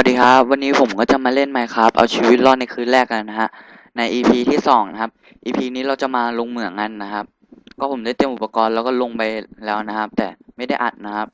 วัสดีครับ วันนี้ผมก็จะมาเล่น Minecraft เอาชีวิตรอดในคืนแรกกันนะฮะ ใน EP ที่สองนะครับ EP นี้เราจะมาลงเหมืองกันนะครับ ก็ผมได้เตรียมอุปกรณ์แล้วก็ลงไปแล้วนะครับ แต่ไม่ได้อัดนะครับ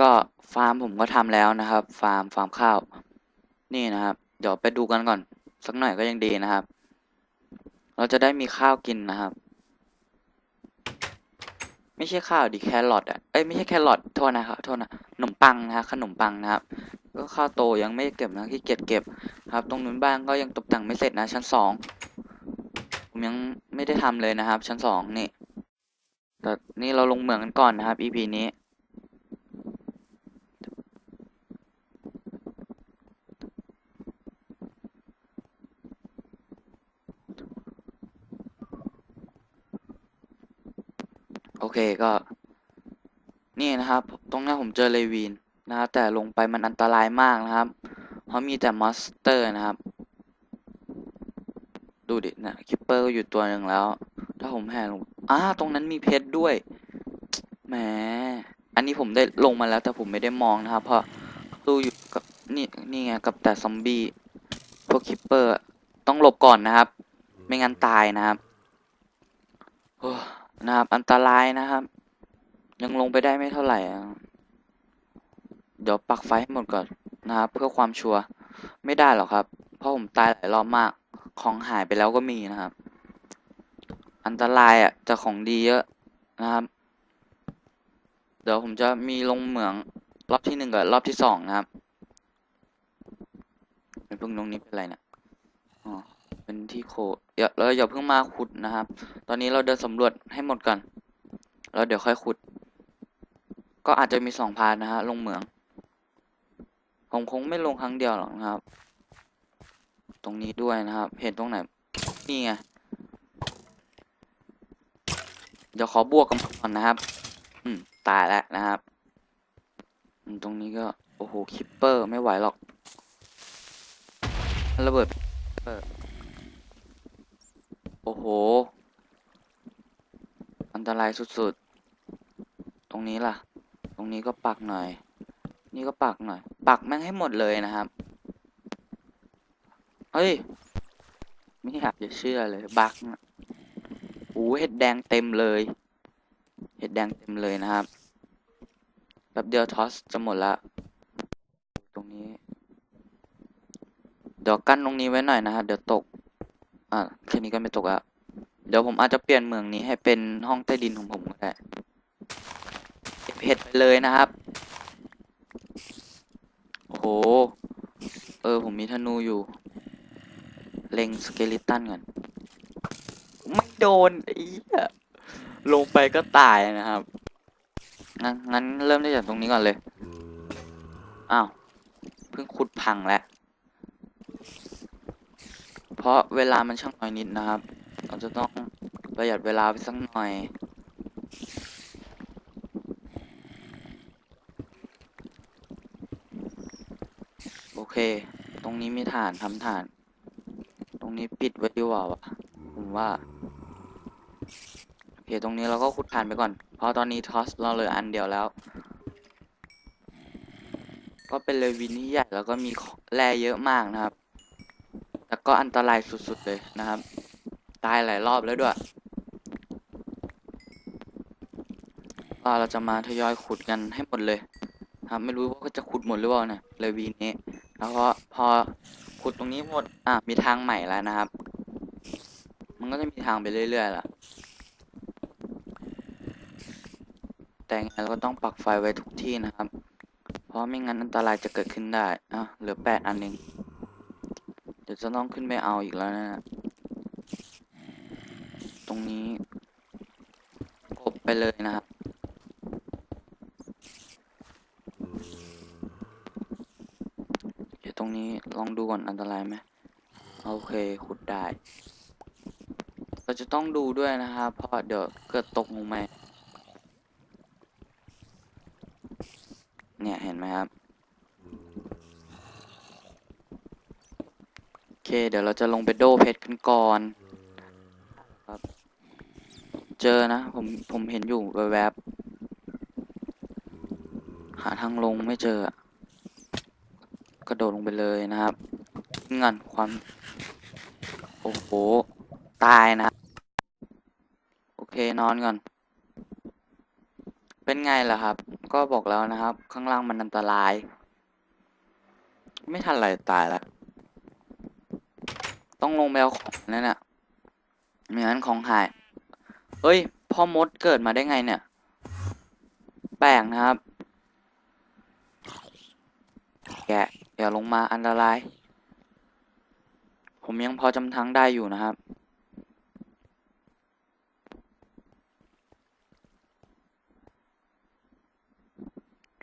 ก็ฟาร์มผมก็ทำแล้วนะครับ ฟาร์มฟาร์มข้าว นี่นะครับ เดี๋ยวไปดูกันก่อน สักหน่อยก็ยังดีนะครับ เราจะได้มีข้าวกินนะครับ ไม่ใช่ข้าวดิแครอทอะเอ้ยไม่ใช่แครอทโทษนะครับโทษนะขนมปังนะฮะขนมปังนะครับก็ข้าวโตยังไม่เก็บนะที่เก็บเก็บครับ ตรงนู้นบ้านก็ยังตกแต่งไม่เสร็จนะชั้นสองผมยังไม่ได้ทำเลยนะครับ ชั้นสองนี่แต่นี่เราลงเหมืองกันก่อนนะครับ EP นี้ เคก็ นี่นะครับ ตรงหน้ผมเจอเลวีนนะครับแต่ลงไปมันอันตรายมากนะครับ เพราะมีแต่มอนสเตอร์นะครับ ดูดินะคิปเปอร์ก็อยู่ตัวหนึ่งแล้ว ถ้าผมแห่ลงอ้าตรงนั้นมีเพชรด้วยแหมอันนี้ผมได้ลงมาแล้วแต่ผมไม่ได้มองนะครับ เพราะดูอยู่กับนี่นี่ไงกับแต่ซอมบี้พวกคิปเปอร์ต้องหลบก่อนนะครับ ไม่งั้นตายนะครับ นะครับ อันตรายนะครับ ยังลงไปได้ไม่เท่าไหร่เดี๋ยวปักไฟให้หมดก่อนนะครับ เพื่อความชัวร์ไม่ได้หรอกครับ เพราะผมตายหลายรอบมาก ของหายไปแล้วก็มีนะครับ อันตรายอะจากของดีเยอะนะครับ เดี๋ยวผมจะมีลงเหมืองรอบที่หนึ่งกับรอบที่สองนะครับเป็นพึ่งตรงนี้เป็นอะไรเนี่ยอ๋อเป็นที่โค อย่าแล้วอย่าเพิ่งมาขุดนะครับ ตอนนี้เราเดินสำรวจให้หมดก่อนแล้วเดี๋ยวค่อยขุด ก็อาจจะมีสองพาร์ทนะฮะลงเหมือง ผมคงไม่ลงครั้งเดียวหรอกนะครับ ตรงนี้ด้วยนะครับ เห็นตรงไหน นี่ไง เดี๋ยวขอบวกกันก่อนนะครับ อืม ตายแล้วนะครับ ตรงนี้ก็ โอ้โห คิปเปอร์ไม่ไหวหรอก ระเบิดเปิด โอ้โห อันตรายสุดๆ ตรงนี้ล่ะ ตรงนี้ก็ปักหน่อย นี่ก็ปักหน่อย ปักแม่งให้หมดเลยนะครับ เฮ้ย ไม่อยากจะเชื่อเลย บักนะโอ้เห็ดแดงเต็มเลย เห็ดแดงเต็มเลยนะครับแป๊บเดียวทอสจะหมดละ ตรงนี้ เดี๋ยวกั้นตรงนี้ไว้หน่อยนะฮะเดี๋ยวตก อ่าแค่นี้ก็ไม่ตกอะเดี๋ยวผมอาจจะเปลี่ยนเมืองนี้ให้เป็นห้องใต้ดินของผมก็ได้เก็บเห็ดไปเลยนะครับ โอ้โห เออผมมีธนูอยู่ เล็งสเกลิตันก่อน ไม่โดนไอ้ลงไปก็ตายนะครับ งั้นงั้นเริ่มได้จากตรงนี้ก่อนเลย อ้าว เพิ่งขุดพังแล้ว เพราะเวลามันช่างน้อยนิดนะครับ เราจะต้องประหยัดเวลาไปสักหน่อย โอเค ตรงนี้มีฐานทำฐาน ตรงนี้ปิดไว้ดีกว่าวะผมว่า โอเค ตรงนี้เราก็ขุดฐานไปก่อน เพราะตอนนี้ทอสเราเหลืออันเดียวแล้ว ก็เป็นเลวินที่ใหญ่แล้วก็มีแร่เยอะมากนะครับ ก็อันตรายสุดๆเลยนะครับ ตายหลายรอบแล้วด้วยก็เราจะมาทยอยขุดกันให้หมดเลยครับไม่รู้ว่าจะขุดหมดหรือเปล่าเนี่ยเลวีนี้แล้วก็พอขุดตรงนี้หมดอะมีทางใหม่แล้วนะครับ มันก็จะมีทางไปเรื่อยๆล่ะแต่ไงเราก็ต้องปักไฟไว้ทุกที่นะครับ เพราะไม่งั้นอันตรายจะเกิดขึ้นได้อะเหลือแปดอันเอง เดี๋ยวจะต้องขึ้นไปเอาอีกแล้วนะตรงนี้กบไปเลยนะครับเดี๋ยวตรงนี้ลองดูก่อนอันตรายไหมโอเคขุดได้ เราจะต้องดูด้วยนะครับเพราะเดี๋ยวเกิดตกลงมาเนี่ยเห็นไหมครับ เคเดี๋ยวเราจะลงไปโดเพชรกันก่อนครับ เจอนะ ผมผมเห็นอยู่แวบๆหาทางลงไม่เจอ กระโดดลงไปเลยนะครับเงินความ โอ้โห ตายนะ โอเคนอนก่อน เป็นไงล่ะครับ ก็บอกแล้วนะครับ ข้างล่างมันอันตราย ไม่ทันไรตายแล้ว ต้องลงไปเอาของนั่นน่ะไม่งั้นของหาย เฮ้ย พ่อมดเกิดมาได้ไงเนี่ย แปลกนะครับ แกอย่าลงมาอันตราย ผมยังพอจำทางได้อยู่นะครับ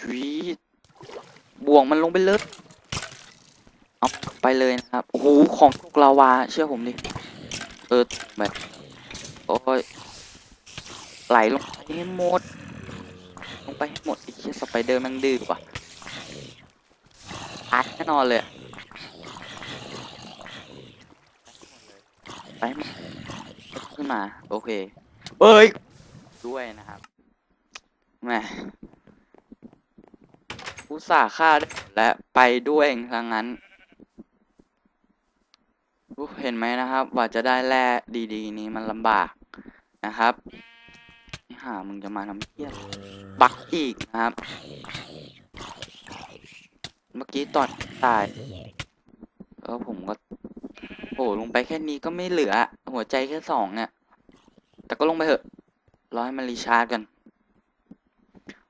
จีดบ่วงมันลงไปเลย ไปเลยนะครับ โอ้โห ของตกลาวา เชื่อผมดิ เออแบบโอ้ย ไหลลงไปให้หมด ลงไปให้หมดไอ้เชี่ยสไปเดอร์แมันดื้อว่ะตายแน่นอนเลยไปให้หมขึ้นมา โอเคเอ้ย ด้วยนะครับแหมอุตส่าห์ฆ่าและไปด้วยทางนั้น เห็นไหมนะครับว่าจะได้แร่ดีๆ นี้มันลำบากนะครับนี่หามึงจะมาทำเพี้ยบักอีกนะครับ เมื่อกี้ตอนตายแล้วผมก็โอ้ลงไปแค่นี้ก็ไม่เหลือ หัวใจแค่สองเนี่ย แต่ก็ลงไปเถอะรอให้มันรีชาร์จกัน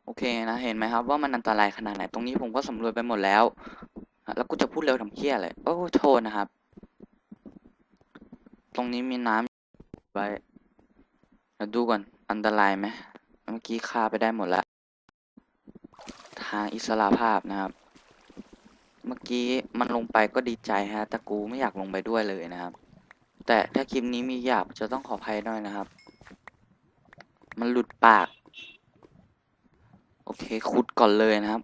โอเคนะเห็นไหมครับว่ามันอันตรายขนาดไหนตรงนี้ผมก็สำรวจไปหมดแล้ว แล้วกูจะพูดเร็วทำเคี้ยอะไรโอ้โทษนะครับ รงนี้มีน้ำไว้เดี๋ยวดูก่อน อันตรายไหมเมื่อกี้ฆ่าไปได้หมดแล้วทางอิสระภาพนะครับ เมื่อกี้มันลงไปก็ดีใจฮะ แต่กูไม่อยากลงไปด้วยเลยนะครับ แต่ถ้าคลิปนี้มีหยาบจะต้องขออภัยด้วยนะครับ มันหลุดปาก โอเคขุดก่อนเลยนะครับ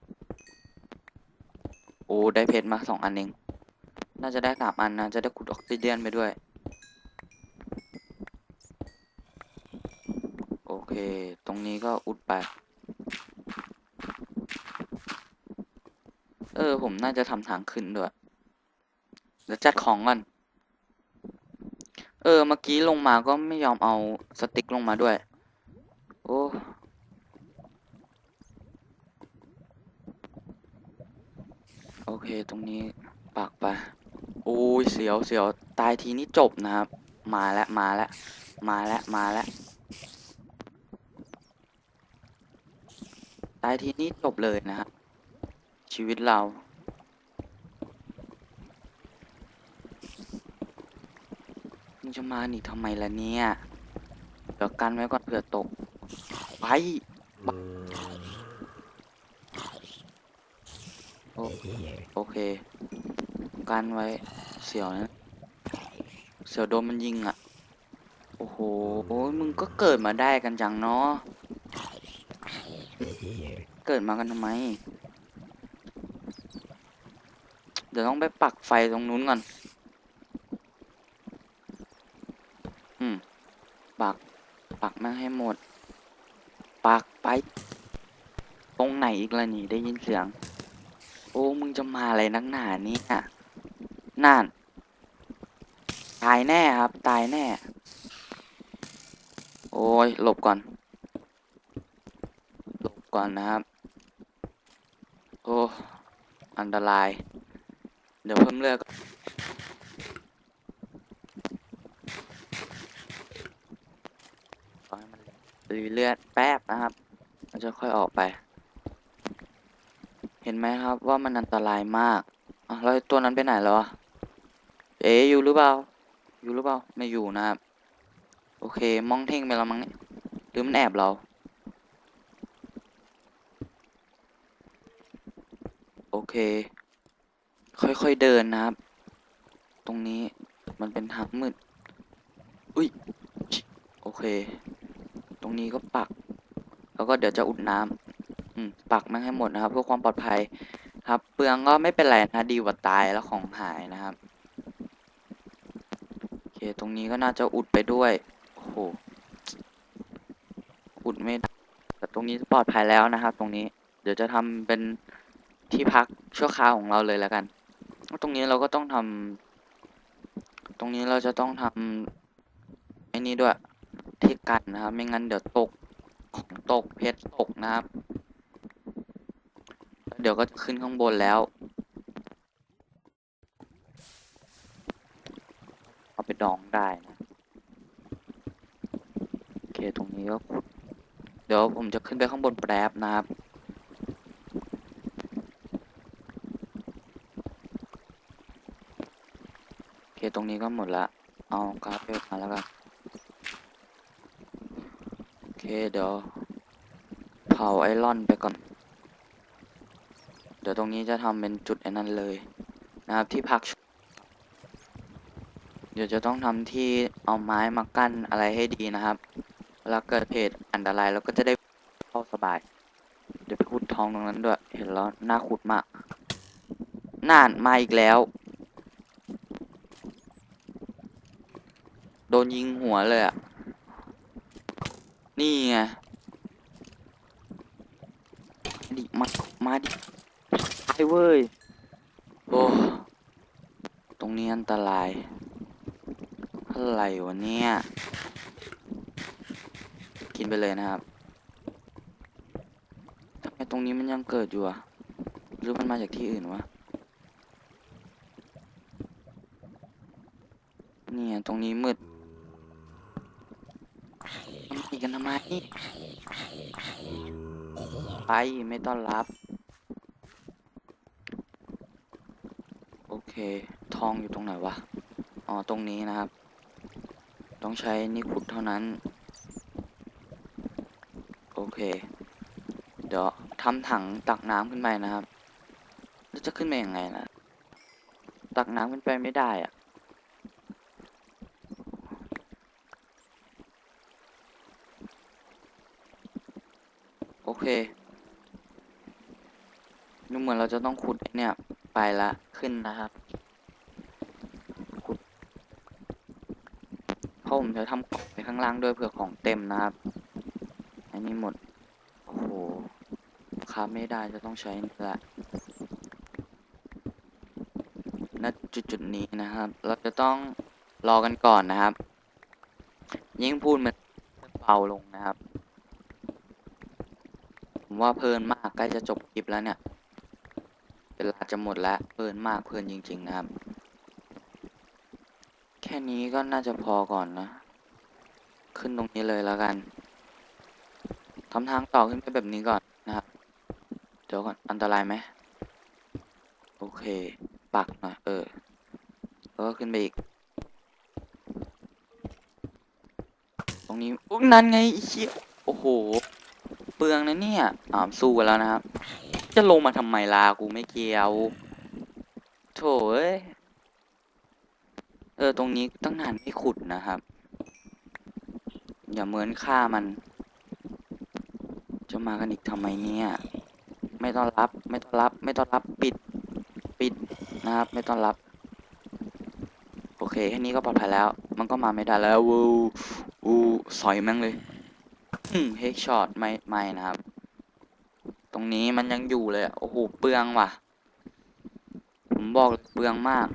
โอ้ได้เพชรมาสองอันเอง น่าจะได้สามอันนะ จะได้ขุดออกซิเดียนไปด้วย โอเค ตรงนี้ก็อุดไป เออ ผมน่าจะทำทางขึ้นด้วยเดี๋ยวจัดของก่อน เออ เมื่อกี้ลงมาก็ไม่ยอมเอาสติ๊กลงมาด้วย โอ้โอเค ตรงนี้ปักไปโอ้ย เสียวเสียว ตายทีนี้จบนะครับ มาแล้ว มาแล้ว มาแล้ว มาแล้ว ตายทีนี้จบเลยนะครับ ชีวิตเรา มึงจะมาหนีทำไมล่ะเนี่ย เดี๋ยวกันไว้ก่อนเผื่อตก ไป โอโอเค กันไว้ เสียวนะ เสียวโดนมันยิงอะ โอ้โห มึงก็เกิดมาได้กันจังเนาะ เกิดมากันทำไม เดี๋ยวต้องไปปักไฟตรงนู้นก่อน อืม ปัก ปักแม่งให้หมด ปักไป ตรงไหนอีกล่ะนี่ ได้ยินเสียง โอ้ มึงจะมาอะไรนักหนาเนี่ยนั่น ตายแน่ครับ ตายแน่ โอ้ย หลบก่อน หลบก่อนนะครับ โอ้ อันตราย เดี๋ยวเพิ่มเลือดก่อนขอให้มันรีเลือดแป๊บนะครับมันจะค่อยออกไป เห็นไหมครับว่ามันอันตรายมากอะแล้วตัวนั้นไปไหนแล้วอะเอ๋อยู่หรือเปล่า อยู่หรือเปล่า ไม่อยู่นะครับ โอเค มองเท่งไปแล้วมั้งเนี่ยหรือมันแอบเรา โอ เค ค่อยๆเดินนะครับ ตรงนี้มันเป็นทางมืด อุ้ย โอเค ตรงนี้ก็ปัก แล้วก็เดี๋ยวจะอุดน้ำอืมปักแม่งให้หมดนะครับ เพื่อความปลอดภัยครับ เปลืองก็ไม่เป็นไรนะดีกว่าตายแล้วของหายนะครับ โอเค ตรงนี้ก็น่าจะอุดไปด้วย โอ้โห อุดไม่แต่ตรงนี้ปลอดภัยแล้วนะครับ ตรงนี้ เดี๋ยวจะทำเป็น ที่พักชั่วคราวของเราเลยแล้วกัน ตรงนี้เราก็ต้องทำตรงนี้เราจะต้องทำไอ้นี่ด้วยที่กันนะครับ ไม่งั้นเดี๋ยวตกของตกเพชรตกนะครับ เดี๋ยวก็จะขึ้นข้างบนแล้ว เอาไปดองได้นะโอเคตรงนี้ก็เดี๋ยวผมจะขึ้นไปข้างบนแป๊บนะครับ โอเค ตรงนี้ก็หมดละ เอากราฟเวลมาแล้วกัน โอเค เดี๋ยว เผาไอรอนไปก่อน เดี๋ยวตรงนี้จะทำเป็นจุดไอ้นั้นเลย นะครับที่พัก เดี๋ยวจะต้องทำที่เอาไม้มากั้นอะไรให้ดีนะครับ เวลาเกิดเหตุอันตรายเราก็จะได้เข้าสบาย เดี๋ยวไปขุดทองตรงนั้นด้วย เห็นแล้วน่าขุดมากน่านมาอีกแล้ว โด นยิงหัวเลยอะนี่ไงดิมา มาดิตายเว้ย โอ้ ตรงนี้อันตราย อะไรวะเนี่ย กินไปเลยนะครับทำไมตรงนี้มันยังเกิดอยู่อะหรือมันมาจากที่อื่นวะ เนี่ย ตรงนี้มืด มันตีกันทำไมไปไม่ต้อนรับ โอเค ทองอยู่ตรงไหนวะ อ๋อ ตรงนี้นะครับ ต้องใช้นี่ขุดเท่านั้น โอเค เดี๋ยวทำถังตักน้ำขึ้นไปนะครับ แล้วจะขึ้นไปยังไงนะ ตักน้ำขึ้นไปไม่ได้อะโอเค ดูเหมือนเราจะต้องขุดเนี่ย ไปละขึ้นนะครับ ขุดเพราะผมจะทำของไปข้างล่างด้วยเผื่อของเต็มนะครับ อันนี้หมด โอ้โหคราไม่ได้จะต้องใช้นี่ละณจุดจุดนี้นะครับ เราจะต้องรอกันก่อนนะครับ ยิ่งพูดมันเบาลงนะครับ ผมว่าเพลินมากใกล้จะจบคลิปแล้วเนี่ยเวลาจะหมดแล้วเพลินมากเพลินจริง ๆ นะครับ แค่นี้ก็น่าจะพอก่อนนะ ขึ้นตรงนี้เลยแล้วกันทำทางต่อขึ้นไปแบบนี้ก่อนนะครับเดี๋ยวก่อนอันตรายไหมโอเค ปักหน่อยเออแล้วก็ขึ้นไปอีก ตรงนี้อุ๊ยนั่นไงอ้เชี่ยโอ้โห เปลืองนะเนี่ยอ่าสู้กันแล้วนะครับ จะลงมาทำไมล่ะกูไม่เกี่ยวโถเอ้ยเออตรงนี้ตั้งนานไม่ขุดนะครับ อย่าเหมือนฆ่ามัน จะมากันอีกทำไมเนี่ย ไม่ต้อนรับ ไม่ต้อนรับ ไม่ต้อนรับปิด ปิดนะครับ ไม่ต้อนรับ โอเคแค่นี้ก็ปลอดภัยแล้ว มันก็มาไม่ได้แล้ววูวูสอยแม่งเลย อืมเฮกช็อตไม่ไม่นะครับ ตรงนี้มันยังอยู่เลยอะโอ้โหเปลืองว่ะ ผมบอกเปลืองมาก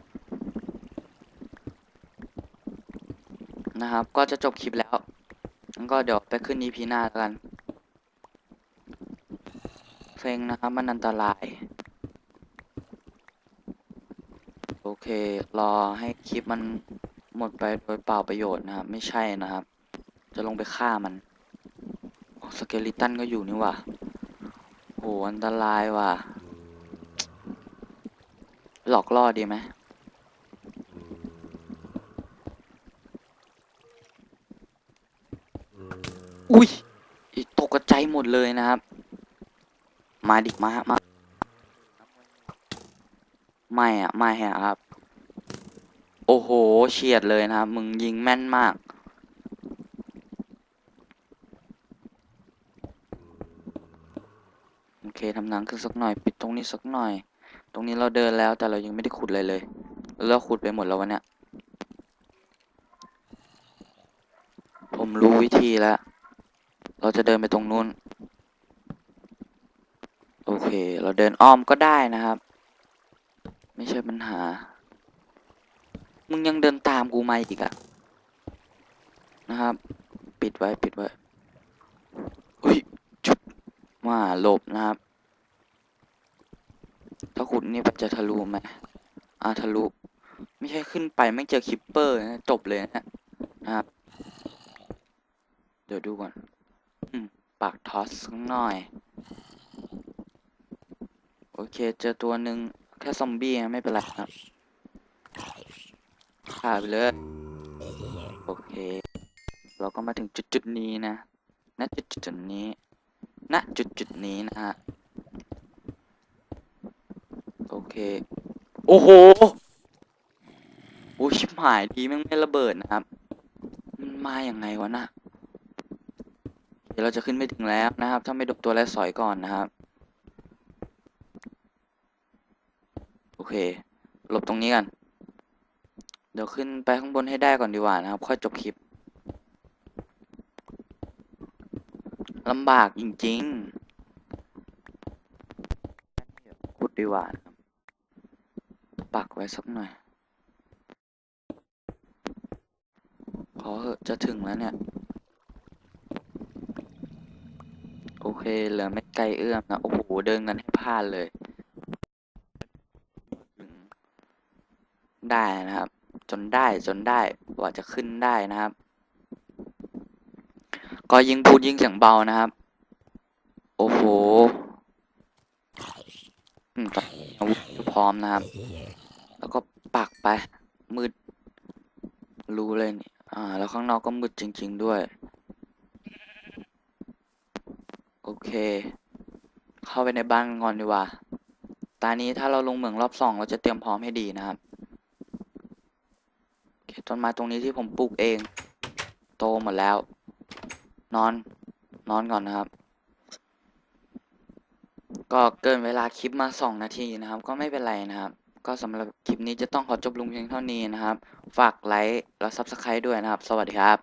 นะครับ ก็จะจบคลิปแล้วงั้นก็เดี๋ยวไปขึ้น EP หน้ากันเซ็งนะครับ มันอันตราย โอเค รอให้คลิปมันหมดไปโดยเปล่าประโยชน์นะครับ ไม่ใช่นะครับ จะลงไปฆ่ามัน สเกลิตันก็อยู่นี่ว่ะโหอันตรายว่ะ หลอกล่อดีไหมอุ้ยตกกระใจหมดเลยนะครับ มาดิมามาไม่อะไม่อะครับ โอ้โหเฉียดเลยนะครับ มึงยิงแม่นมาก โอ เคทำหนังขึ้นสักหน่อย ปิดตรงนี้สักหน่อย ตรงนี้เราเดินแล้วแต่เรายังไม่ได้ขุดเลยเลย แล้วเราขุดไปหมดแล้ววันเนี้ยผมรู้วิธีแล้ว เราจะเดินไปตรงนู้น โอเค เราเดินอ้อมก็ได้นะครับไไม่ใช่ปัญหา มึงยังเดินตามกูมาอีกอะนะครับ ปิดไว้ปิดไว้อุ้ยจุดมาหลบนะครับ ถ้าขุดนี่มันจะทะลุไหมอ่าทะลุ ไม่ใช่ขึ้นไปไม่เจอคิปเปอร์นะจบเลยนะนะครับ เดี๋ยวดูก่อนอืมปากทอสสักหน่อย โอเค เจอตัวหนึ่งแค่ซอมบี้ไม่เป็นไรครับฆ่าไปเลย โอเค เราก็มาถึงจุดจุดนี้นะ ณ จุดจุดจุดนี้ ณ จุดจุดนี้นะฮะ เค โอ้โห โอ้ชิบหายดีแม่งไม่ระเบิดนะครับ มันมาอย่างไงวะน่ะ เดี๋ยวเราจะขึ้นไม่ถึงแล้วนะครับ ถ้าไม่ดบตัวแรกสอยก่อนนะครับ โอเค หลบตรงนี้กัน เดี๋ยวขึ้นไปข้างบนให้ได้ก่อนดีกว่านะครับ ค่อยจบคลิปลำบากจริงๆพูดดีกว่านะครับ ปักไว้สักหน่อยขอเหอะจะถึงแล้วเนี่ย โอเคเหลือไม่ไกลเอื้อมนะ โอ้โห เดินกันให้พลาดเลย ได้นะครับ จนได้จนได้กว่าจะขึ้นได้นะครับ ก็ยิงพูดยิงเสียงเบานะครับ โอ้โหอืมตอนนี้อาวุธพร้อมนะครับ ไป มืด รู้เลยนี่ อ่า แล้วข้างนอกก็มืดจริง ๆ ด้วย โอเค เข้าไปในบ้านก่อนดีกว่าตอนนี้ถ้าเราลงเหมืองรอบสองเราจะเตรียมพร้อมให้ดีนะครับเคต้นไม้ตรงนี้ที่ผมปลูกเอง โตหมดแล้ว นอน นอนก่อนนะครับ ก็เกินเวลาคลิปมาสองนาทีนะครับ ก็ไม่เป็นไรนะครับ ก็สำหรับคลิปนี้จะต้องขอจบลงเพียงเท่านี้นะครับ ฝากไลค์และ Subscribe ด้วยนะครับ สวัสดีครับ